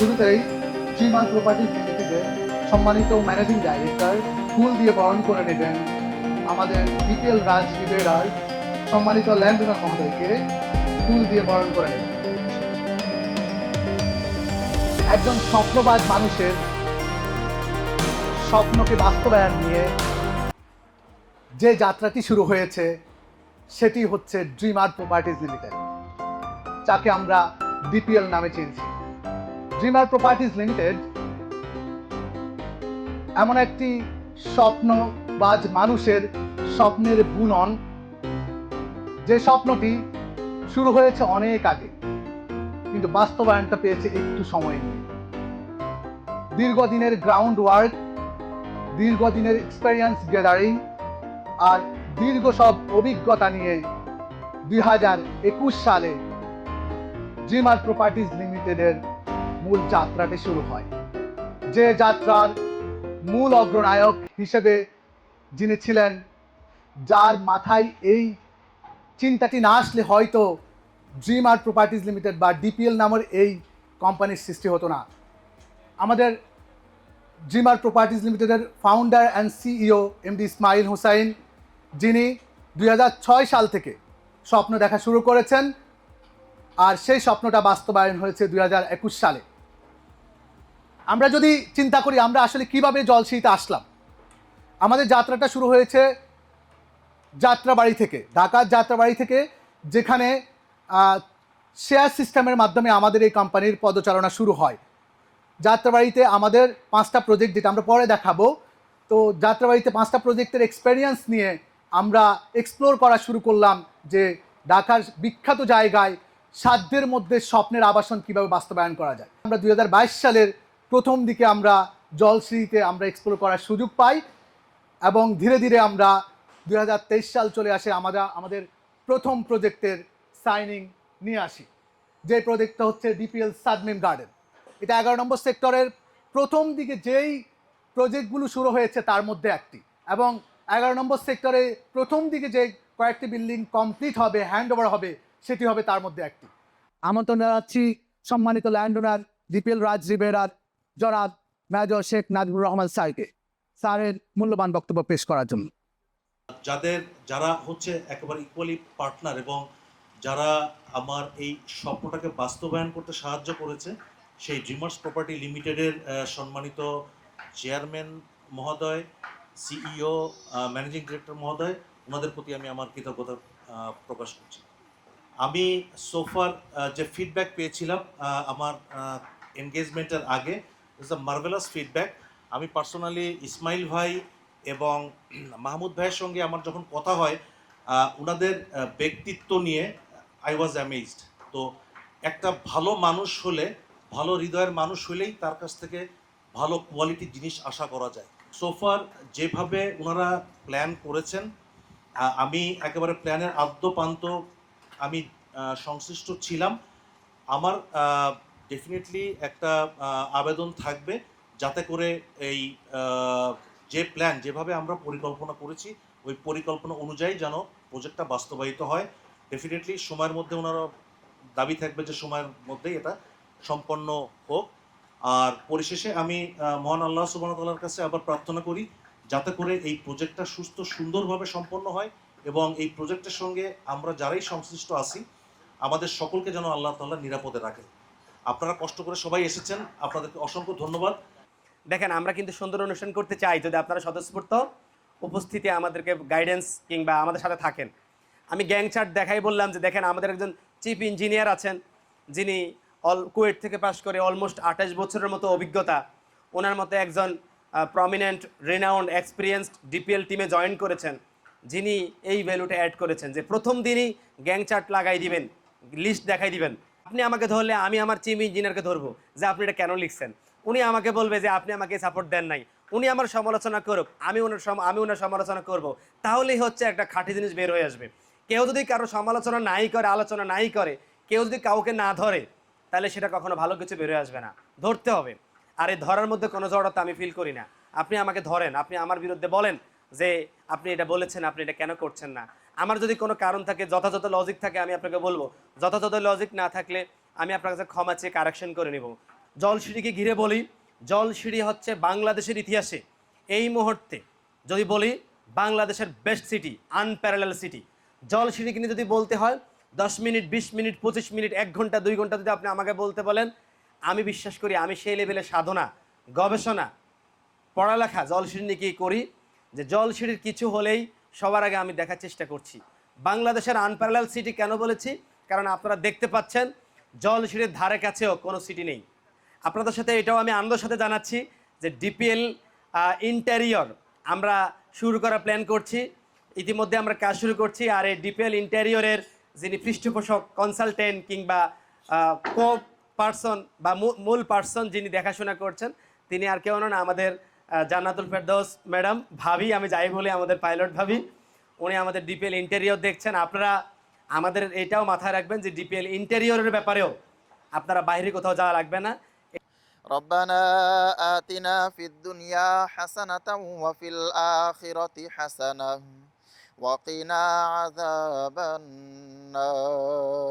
শুরুতেই শ্রীমান প্রপার্টিজ লিমিটেডের সম্মানিত ম্যানেজিং ডাইরেক্টর ফুল দিয়ে বরণ করে নেবেন আমাদের বিপিএল রাজ রিবেরার সম্মানিত ল্যান্ড ওনার মহোদয়কে ফুল দিয়ে বরণ করে নেবেন। একজন স্বপ্নবাজ মানুষের স্বপ্নকে বাস্তবায়ন নিয়ে যে যাত্রাটি শুরু হয়েছে, সেটি হচ্ছে ড্রিম আর্ট প্রপার্টিজ লিমিটেড, যাকে আমরা ডিপিএল নামে চিনছি। ড্রিম আর্ট প্রপার্টিজ লিমিটেড এমন একটি স্বপ্নবাজ মানুষের স্বপ্নের বুনন। যে স্বপ্নটি শুরু হয়েছে অনেক আগে, কিন্তু বাস্তবায়নটা পেয়েছে একটু সময় নিয়ে। দীর্ঘদিনের গ্রাউন্ড ওয়ার্ক দীর্ঘদিনের এক্সপেরিয়েন্স গ্যাদারিং আর দীর্ঘ সব অভিজ্ঞতা নিয়ে দুই হাজার একুশ সালে জিমার প্রপার্টিজ লিমিটেডের মূল যাত্রাটি শুরু হয়। যে যাত্রার মূল অগ্রনায়ক হিসেবে যিনি ছিলেন, যার মাথায় এই চিন্তাটি না আসলে হয়তো ড্রিম আর্ট প্রপার্টিজ লিমিটেড বা ডিপিএল নামের এই কোম্পানির সৃষ্টি হতো না। আমাদের ড্রিম আর্ট প্রপার্টিজ লিমিটেডের founder and CEO MD Ismail Hussain যিনি দুই হাজার ছয় সাল থেকে স্বপ্ন দেখা শুরু করেছেন, আর সেই স্বপ্নটা বাস্তবায়ন হয়েছে দুই হাজার একুশ সালে। আমরা যদি চিন্তা করি, আমরা আসলে কীভাবে জলসিতে আসলাম? আমাদের যাত্রাটা শুরু হয়েছে যাত্রাবাড়ি থেকে, ঢাকার যাত্রাবাড়ি থেকে, যেখানে শেয়ার সিস্টেমের মাধ্যমে আমাদের এই কোম্পানির পদচারণা শুরু হয়। যাত্রাবাড়িতে আমাদের পাঁচটা প্রজেক্ট যেটা আমরা পরে দেখাবো, তো যাত্রাবাড়িতে পাঁচটা প্রজেক্টের এক্সপেরিয়েন্স নিয়ে আমরা এক্সপ্লোর করা শুরু করলাম যে ঢাকার বিখ্যাত জায়গায় সাধ্যের মধ্যে স্বপ্নের আবাসন কীভাবে বাস্তবায়ন করা যায়। আমরা দু হাজার বাইশ সালের প্রথম দিকে আমরা জলশ্রীতে আমরা এক্সপ্লোর করার সুযোগ পাই এবং ধীরে ধীরে আমরা দু হাজার তেইশ সাল চলে আসে আমরা আমাদের প্রথম প্রজেক্টের সাইনিং নিয়ে আসি। যে প্রজেক্টটা হচ্ছে ডিপিএল সাদমিম গার্ডেন এটা এগারো নম্বর সেক্টরের প্রথম দিকে যেই প্রজেক্টগুলো শুরু হয়েছে তার মধ্যে একটি। এবং এগারো নম্বর সেক্টরে প্রথম দিকে যে কয়েকটি বিল্ডিং কমপ্লিট হবে হ্যান্ড ওভার হবে, সেটি হবে তার মধ্যে একটি। আমন্ত্রণ জানাচ্ছি সম্মানিত ল্যান্ড ওনার ডিপিএল রাজ রিবেরার জনাব মেজর শেখ নাজিবুর রহমান স্যারকে, স্যারের মূল্যবান বক্তব্য পেশ করার জন্য। যাদের, যারা হচ্ছে একেবারে ইকুয়ালি পার্টনার এবং যারা আমার এই স্বপ্নটাকে বাস্তবায়ন করতে সাহায্য করেছে, সেই ড্রিমার্স প্রপার্টি লিমিটেডের সম্মানিত চেয়ারম্যান মহোদয় সিইও ম্যানেজিং ডিরেক্টর মহোদয়, ওনাদের প্রতি আমি আমার কৃতজ্ঞতা প্রকাশ করছি। আমি সোফার যে ফিডব্যাক পেয়েছিলাম আমার এনগেজমেন্টের আগে ইটস আ মার্ভেলাস ফিডব্যাক আমি পার্সোনালি ইসমাইল ভাই এবং মাহমুদ ভাইয়ের সঙ্গে আমার যখন কথা হয় ওনাদের ব্যক্তিত্ব নিয়ে আই ওয়াজ অ্যামেজড তো একটা ভালো মানুষ হলে, ভালো হৃদয়ের মানুষ হলেই তার কাছ থেকে ভালো কোয়ালিটির জিনিস আশা করা যায়। সোফার যেভাবে ওনারা প্ল্যান করেছেন আমি একেবারে প্ল্যানের আদ্যপান্ত আমি সংশ্লিষ্ট ছিলাম। আমার ডেফিনেটলি একটা আবেদন থাকবে যাতে করে এই যে প্ল্যান যেভাবে আমরা পরিকল্পনা করেছি, ওই পরিকল্পনা অনুযায়ী যেন প্রজেক্টটা বাস্তবায়িত হয়। ডেফিনেটলি সময়ের মধ্যে ওনারা দাবি থাকবে যে সময়ের মধ্যেই এটা সম্পন্ন হোক। আর পরিশেষে আমি মহান আল্লাহ সুবাহতাল্লার কাছে আবার প্রার্থনা করি যাতে করে এই প্রজেক্টটা সুস্থ, সুন্দরভাবে সম্পন্ন হয় এবং এই প্রজেক্টের সঙ্গে আমরা যারাই সংশ্লিষ্ট আছি, আমাদের সকলকে যেন আল্লাহ তাল্লাহ নিরাপদে রাখে। আপনারা কষ্ট করে সবাই এসেছেন, আপনাদেরকে অসংখ্য ধন্যবাদ। দেখেন, আমরা কিন্তু সুন্দর অনুষ্ঠান করতে চাই, যদি আপনারা স্বতঃস্ফূর্ত উপস্থিতি আমাদেরকে গাইডেন্স কিংবা আমাদের সাথে থাকেন। আমি গ্যাং চার্ট দেখাই বললাম যে, দেখেন, আমাদের একজন চিফ ইঞ্জিনিয়ার আছেন, যিনি অল কুয়েট থেকে পাশ করে অলমোস্ট আঠাশ বছরের মতো অভিজ্ঞতা। ওনার মতো একজন প্রমিনেন্ট রেনাউন্ড এক্সপিরিয়েন্সড ডিপিএল টিমে জয়েন করেছেন, যিনি এই ভ্যালুটা অ্যাড করেছেন যে, প্রথম দিনই গ্যাং চার্ট লাগাই দিবেন লিস্ট দেখাই দিবেন। আপনি আমাকে ধরলে আমি আমার চিফ ইঞ্জিনিয়ারকে ধরবো, যে আপনি এটা কেন লিখছেন? উনি আমাকে বলবে যে আপনি আমাকে সাপোর্ট দেন নাই। উনি আমার সমালোচনা করুক, আমি ওনার আমি ওনার সমালোচনা করব, তাহলেই হচ্ছে একটা খাঁটি জিনিস বের হয়ে আসবে। কেউ যদি কারও সমালোচনা নাই করে, আলোচনা নাই করে, কেউ যদি কাউকে না ধরে, তাহলে সেটা কখনো ভালো কিছু বের হয়ে আসবে না। ধরতে হবে। আর এই ধরার মধ্যে কোনো জড়তা আমি ফিল করি না। আপনি আমাকে ধরেন, আপনি আমার বিরুদ্ধে বলেন যে আপনি এটা বলেছেন, আপনি এটা কেন করছেন না? আমার যদি কোনো কারণ থাকে, যথাযথ লজিক থাকে, আমি আপনাকে বলব। যথাযথ লজিক না থাকলে আমি আপনার কাছে ক্ষমা চেয়ে কারেকশন করে নিব। জলসিঁড়িকে ঘিরে বলি, জলসিঁড়ি হচ্ছে বাংলাদেশের ইতিহাসে এই মুহূর্তে যদি বলি, বাংলাদেশের বেস্ট সিটি আনপ্যারালাল সিটি জলসিঁড়িকে নিয়ে যদি বলতে হয়, দশ মিনিট, বিশ মিনিট, পঁচিশ মিনিট, এক ঘণ্টা, দুই ঘণ্টা যদি আপনি আমাকে বলতে বলেন, আমি বিশ্বাস করি আমি সেই লেভেলে সাধনা, গবেষণা, পড়ালেখা জলসিঁড়ি নিয়ে করি, যে জলসিঁড়ির কিছু হলেই সবার আগে আমি দেখার চেষ্টা করছি। বাংলাদেশের আনপ্যারালাল সিটি কেন বলেছি? কারণ আপনারা দেখতে পাচ্ছেন জলসিঁড়ির ধারে কাছেও কোনো সিটি নেই। আপনাদের সাথে এটাও আমি আনন্দের সাথে জানাচ্ছি যে ডিপিএল ইন্টেরিয়র আমরা শুরু করার প্ল্যান করছি। ইতিমধ্যে আমরা কাজ শুরু করছি আর এই ডিপিএল ইন্টেরিয়রের যিনি পৃষ্ঠপোষক কনসালটেন্ট কিংবা কো পার্সন বা মূল পার্সন যিনি দেখাশোনা করছেন, তিনি আর কেউ না আমাদের জান্নাতুল ফেরদৌস ম্যাডাম ভাবি আমি যাই বলি আমাদের পাইলট ভাবি উনি আমাদের ডিপিএল ইন্টেরিয়র দেখছেন আপনারা আমাদের এটাও মাথায় রাখবেন যে ডিপিএল ইন্টেরিয়রের ব্যাপারেও আপনারা বাইরে কোথাও যাওয়া লাগবে না ربنا آتنا في الدنيا حسنة وفي الآخرة حسنة وقنا عذاب النار